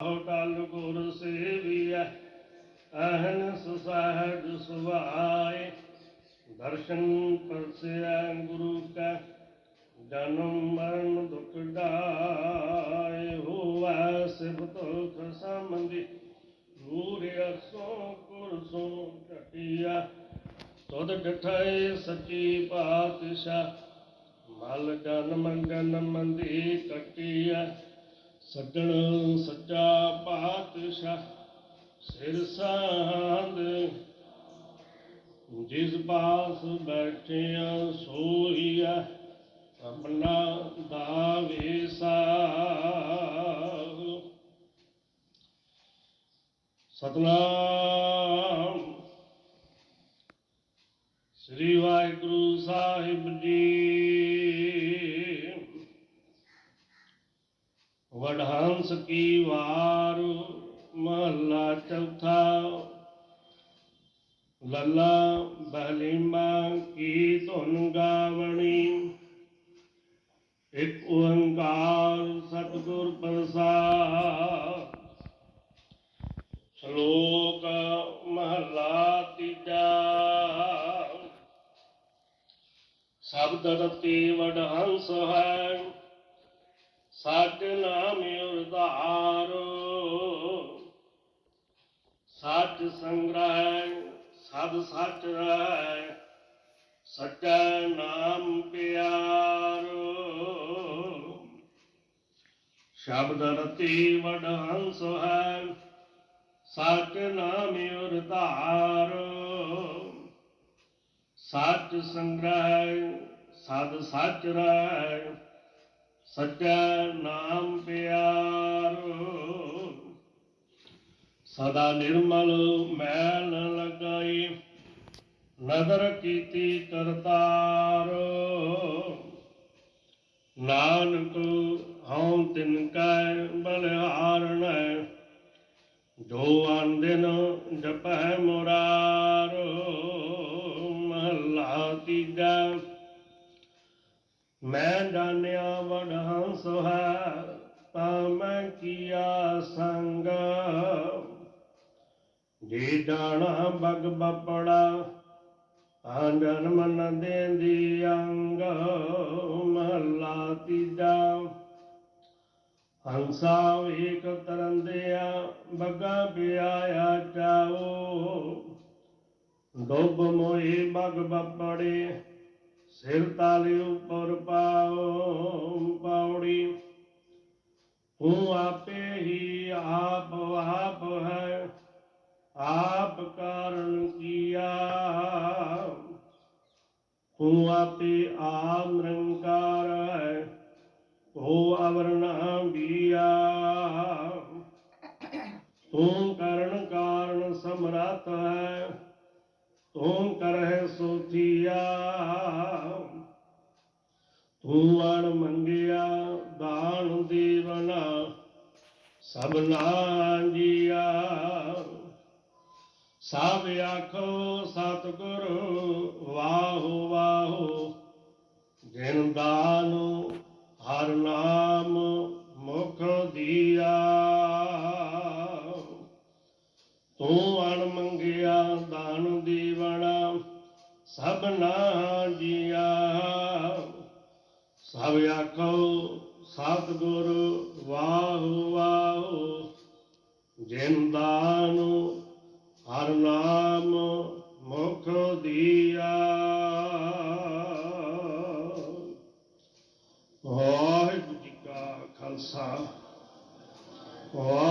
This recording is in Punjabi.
ਟਲ ਗੁਰ ਸੇਵੀਐ ਅਹਨਸ ਸਹਿਜ ਸੁਭਾਏ। ਦਰਸ਼ਨ ਪਰਸੈ ਗੁਰੂ ਕੈ, ਜਨਮ ਮਰਨ ਦੁਖ ਦਾਏ ਹੋਵੈ ਸਿਫਤੋ ਖਸਮੰਦੀ ਨੂਰ ਅਸੋ ਕੁਰਸੋ ਟਟਿਆ ਤੁਧ ਡਠੈ ਸੱਚੀ ਪਾਤਸ਼ਾਹ, ਮਲ ਜਨਮ ਜਨਮ ਮੰਦੀ ਕਟਿਆ ਸੱਜਣ ਸੱਚਾ ਪਾਤਸ਼ਾਹ, ਸਿਰ ਸਾਧ ਜਿਸ ਪਾਸ ਬੈਠਿਆ ਸੋਈਆ, ਆਪਣਾ ਦਾਵੇ ਸਾਹ। ਸਤਨਾਮ। ਸ੍ਰੀ ਵਾਹਿਗੁਰੂ ਸਾਹਿਬ ਜੀ। ਵਡਹੰਸ ਕੀ ਵਾਰ ਮਹੱਲਾ ਚੌਥਾ। ਲੱਲਾ ਬਹਲੀਮਾ ਕੀ ਧੁਨ ਗਾਵਣੀ। ਇੱਕ ਓੰਕਾਰ ਸਤਿਗੁਰ ਪ੍ਰਸਾਦ। ਸ਼ਲੋਕ ਮਹੱਲਾ ਤੀਜਾ। ਸ਼ਬਦ ਰਤੀ ਵਡਹੰਸ ਹੈ। ਸਚ ਨਾਮ ਉਰਧਾਰੋ ਸਚ ਸੰਗ੍ਰਹਿ ਸਦ ਸਚ ਰਹਿ, ਸਚਾ ਨਾਮ ਪਿਆਰੋ। ਸ਼ਬਦ ਰਤੀ ਵਡਹੰਸ ਹੈ, ਸਚ ਨਾਮ ਉਰਧਾਰੋ ਸਚ ਸੰਗ੍ਰਹਿ ਸਦ ਸਚ ਰਹਿ ਸੱਚਾ ਨਾਮ ਪਿਆਰੋ। ਸਦਾ ਨਿਰਮਲ ਮੈਲ ਲਗਾਈ, ਨਦਰ ਕੀਤੀ ਕਰਤਾਰੋ। ਨਾਨਕ ਹਉ ਤਿਨ ਕੈ ਬਲਿਹਾਰਣ, ਜੋ ਅਨ ਦਿਨ ਜਪੈ ਮੁਰਾਰੋ। ਮਹੱਲਾ ਤੀਜਾ ਮੈਂ ਜਾਣਿਆ ਵਡਹੰਸ ਹੈ, ਤਾਂ ਮੈਂ ਕੀਆ ਸੰਗ? ਜੇ ਜਾਣਾ ਬਗ ਬਪੜਾ, ਤਾਂ ਜਨਮ ਨ ਦੇਂਦੀ ਅੰਗ। ਮਹੱਲਾ ਤੀਜਾ, ਹੰਸਾ ਏਕ ਤਰੰਦਿਆ, ਬੱਗਾ ਪਿਆਇਆ ਚਾਓ ਡੋਬ ਮੋਏ ਬਗ ਬਪੜੇ ਸਿਰ ਤਾਲੇ ਉੱਪਰ ਪਾਓ ਪੌੜੀ। ਹੂੰ ਆਪੇ ਹੀ ਆਪ ਆਪ ਹੈ, ਆਪ ਕਾਰਨ ਕੀਆ ਹੂੰ ਆਪੇ ਆਪ ਨਿਰੰਕਾਰ ਹੈ, ਹੋ ਅਵਰਣਾ ਬੀਆ ਤੂੰ ਤੂੰ ਮੰਗਿਆ ਦਾਨ ਦੇਵਨਾ ਸਭਨਾ ਜੀਆ। ਸਭ ਆਖੋ ਸਤਿਗੁਰੂ ਵਾਹ ਸਭ ਆਖੋ, ਸਤਿਗੁਰ ਵਾਹੁ ਵਾਹੁ, ਜਿਨ ਦਾਨ ਹਰ ਨਾਮ ਮੁਖ ਦੀਆ। ਵਾਹਿਗੁਰੂ ਜੀ ਕਾ ਖਾਲਸਾ, ਵਾਹਿਗੁਰੂ